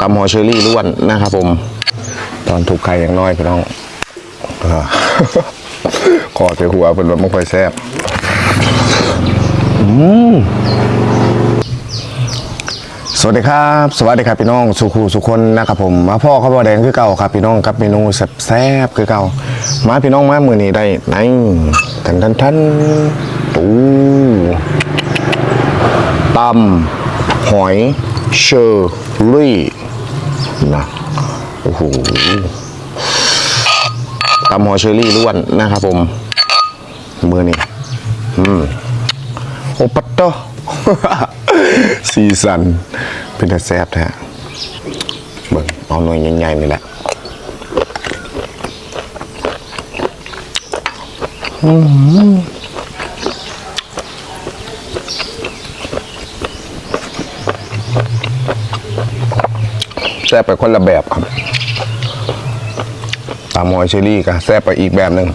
ตำหอยเชอรี่ล้วนนะครับผม ตอนถูกไข่อย่างน้อยพี่น้องอ่าคอเสียหัวเป็นแบบไม่ค่อยแซ่บอืมสวัสดีครับ สวัสดีครับพี่น้อง สุขูสุคนนะครับผม มาพ่อข้าวบอแดงคือเก่าครับพี่น้องกับเมนูแซ่บๆคือเก่า มาพี่น้องมามือนี้ได้ไหนทันทันทันตู้ตำ หอยเชอรี่นะโอ้โหตำหอยเชอรี่ล้วนนะครับผม มือนี่อืมโอปัตโตสีสัน เป็นแต่แซ่บแท้เบิ่งเอาหน่วยใหญ่ๆนี่แหละอื้อหือแซ่บไปคนละแบบครับตามอยเชอรี่ก็แซ่บไปอีกแบบหนึ่ง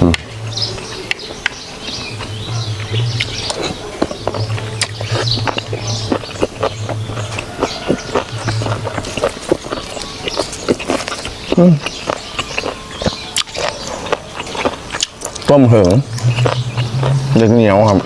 อืมอืมต้มเหงเล็กเหนียวครับ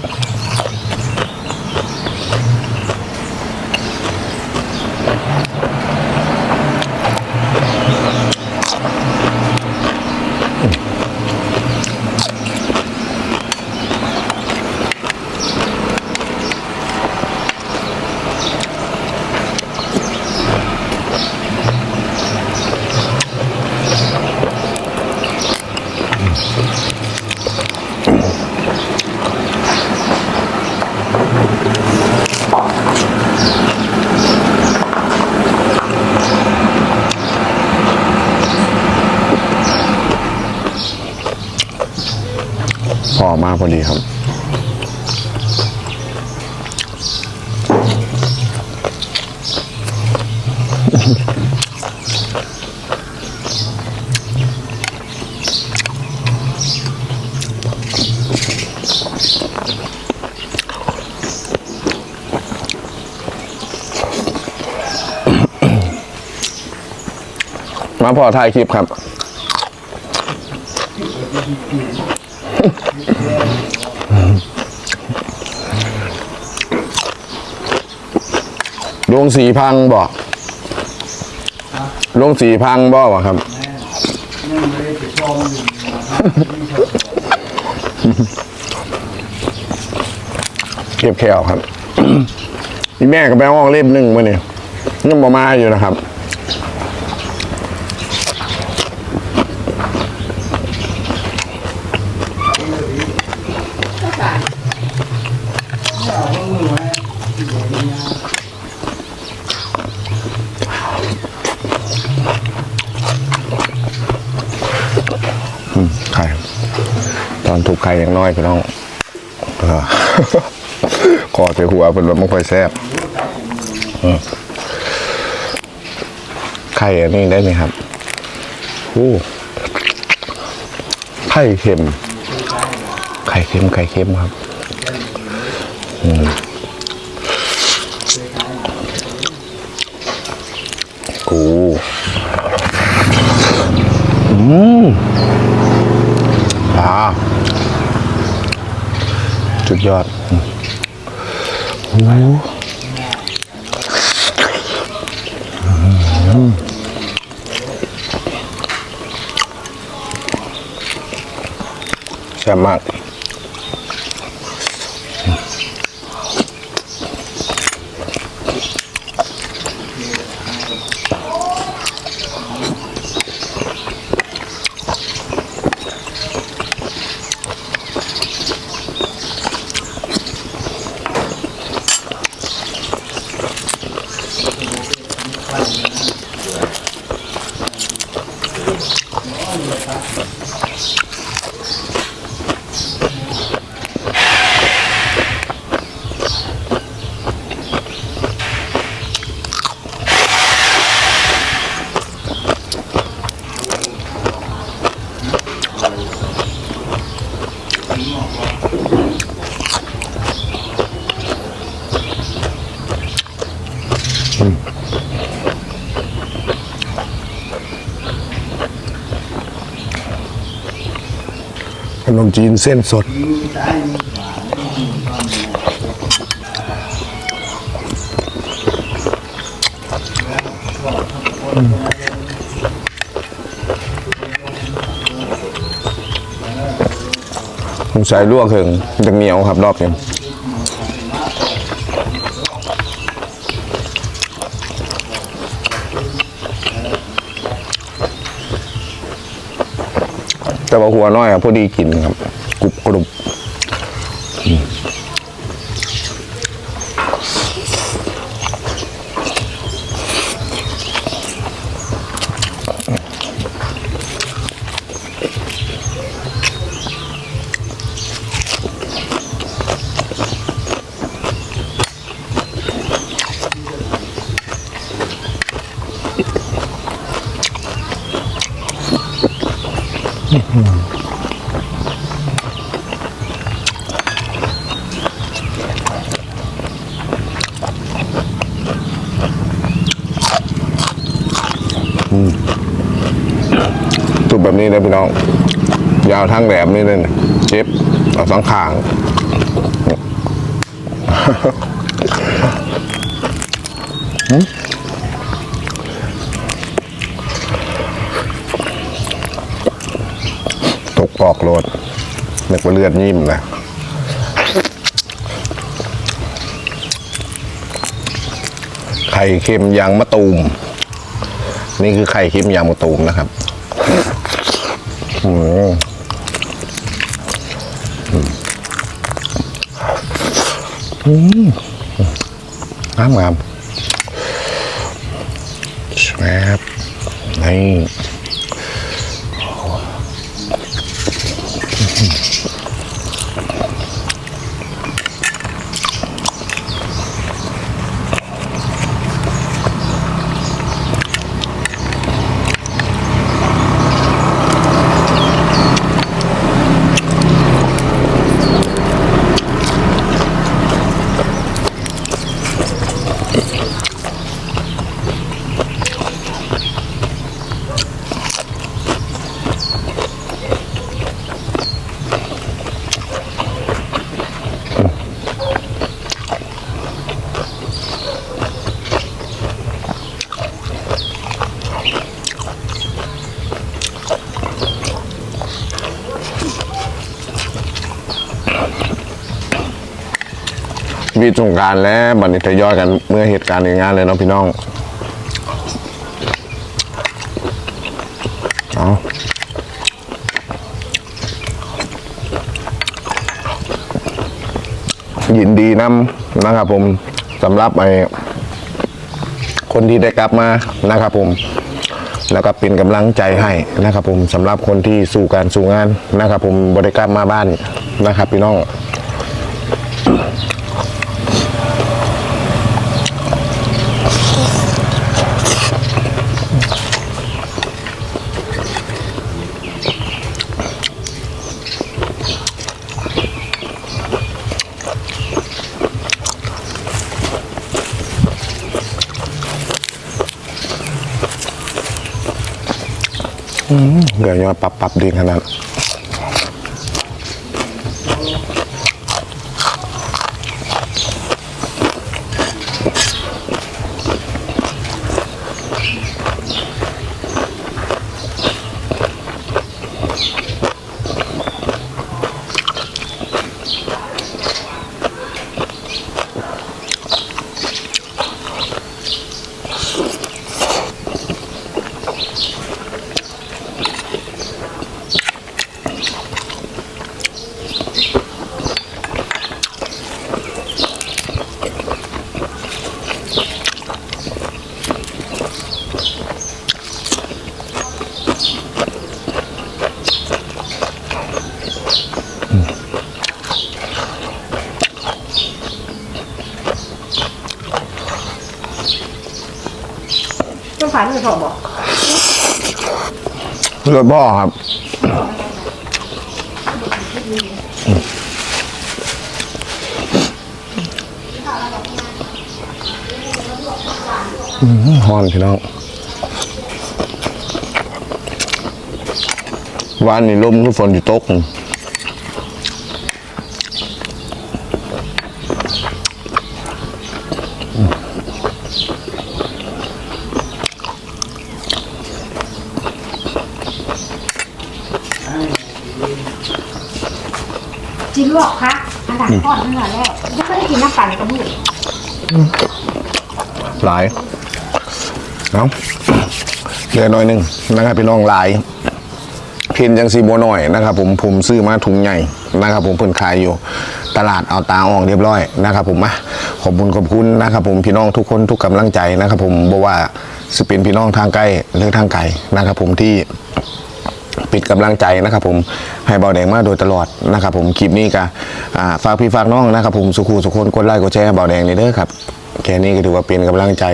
มาพอดีครับ มาพอถ่ายคลิปครับ ดวงสีพังบอกดวงสีพังบอกวะครับ เก็บแขวครับพี่แม่กับแม่ห้องเล่มหนึ่งมาเนี่ยยังบ่มาอยู่นะครับ ตอนถูกไข่อย่างน้อยพี่น้องออคอเสียหัวเป็นแบบไม่ค่อยแซ่บไข่อันนี้ได้ไหมครับโอ้ไข่เค็ม ไข่เค็ม ไข่เค็มครับอืมกูอืม อ่า จุดยอดโอ้แซ่บมาก อ นมจีนเส้นสด ผมใส่ลวกถึงจะเหนียวครับรอบนี้ แต่ว่าหัวน้อยพอดีกินครับ กรุบกรุบ บแบบนี้เลยพี่น้อง ยาวทั้งแหลมนี่เลยเจ็บเอาสองข้างตกปอกโลดนึกว่าเลือดยิ้มนะไข่เค็มยางมะตูม นี่คือไข่เค็มยางมะตูมนะครับ อืมอืมงามงามแซ่บนี่ มีสงการและบันนี้ทยอยกันเมื่อเหตุการณ์ในงานเลยเนาะพี่น้องเอายินดีนำนะครับผมสำหรับไอ้คนที่ได้กลับมานะครับผมแล้วก็เป็นกำลังใจให้นะครับผมสำหรับคนที่สู่การสู่งานนะครับผมบริกรรมมาบ้านนะครับพี่น้อง เดี๋ยวยอดปรับปรับดีขนาด ต้องผ่านมือถอดบอกรถบ่อครับ อืมฮอนพี่น้องวานนี่ลมคือฝนอยู่ตก ทอดเนื้อแล้วยังไม่ได้กินน้ำปั่นกระดูกหลายเนาะเหลือหน่อยหนึ่งนะครับพี่น้องหลาย เพียนจังซีโบหน่อยนะครับ ผมผมซื้อมาถุงใหญ่นะครับ ผมเพิ่นขายอยู่ ตลาดเอาตาออกเรียบร้อยนะครับ ผมมาขอบคุณขอบคุณนะครับ ผมพี่น้องทุกคนทุกกำลังใจนะครับ ผมบอกว่าสิเป็นพี่น้องทางใกล้หรือทางไกลนะครับ ผมที่ ปิดกำลังใจนะครับผมให้เบาแดงมาโดยตลอดนะครับผมคลิปนี้ก็ฝากพี่ฝากน้องนะครับผมสุขูสุขคนกดไลค์กดแชร์เบาแดงนี่เด้อครับแค่นี้ก็ถือว่าเป็นกำลังใจ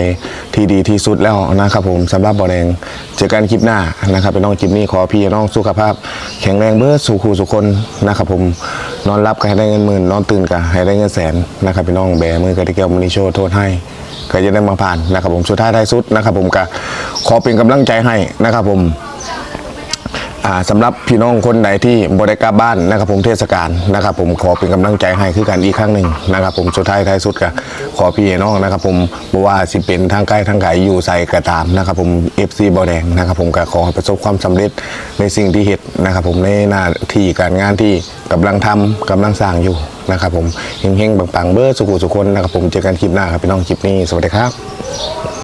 ที่ดีที่สุดแล้วนะครับผมสำหรับเบาแดงเจอกันคลิปหน้านะครับเป็นน้องคลิปนี้ขอพี่น้องสุขภาพ แข็งแรงเบิดสุขูสุขคนนะครับผมนอนรับก็ให้ได้เงินหมื่นนอนตื่นก็ให้ได้เงินแสนนะครับพี่น้องแบมือก็ได้แก้วมินิโชโทษให้ก็จะได้มาผ่านนะครับผมสุดท้ายท้ายสุดนะครับผมก็ขอเป็นกำลังใจให้นะครับผม สำหรับพี่น้องคนไหนที่บริกลับบ้านนะครับผมเทศกาลนะครับ ผมขอเป็นกำลังใจให้คือกันอีกครั้งหนึ่งนะครับ ผมสุดท้ายท้ายสุดก็ขอพี่น้องนะครับ ผมบ่ว่าสิเป็นทางใกล้ทางไกลอยู่ใส่กระตามนะครับ ผม FC บอแดงนะครับ ผมก็ขอประสบความสำเร็จในสิ่งที่เฮ็ดนะครับ ผมในหน้าที่การงานที่กำลังทำกำลังสร้างอยู่นะครับ ผมเฮงๆปังๆเบอร์สุขุสุคนนะครับ ผมเจอกันคลิปหน้าครับพี่น้องคลิปนี้สวัสดีครับ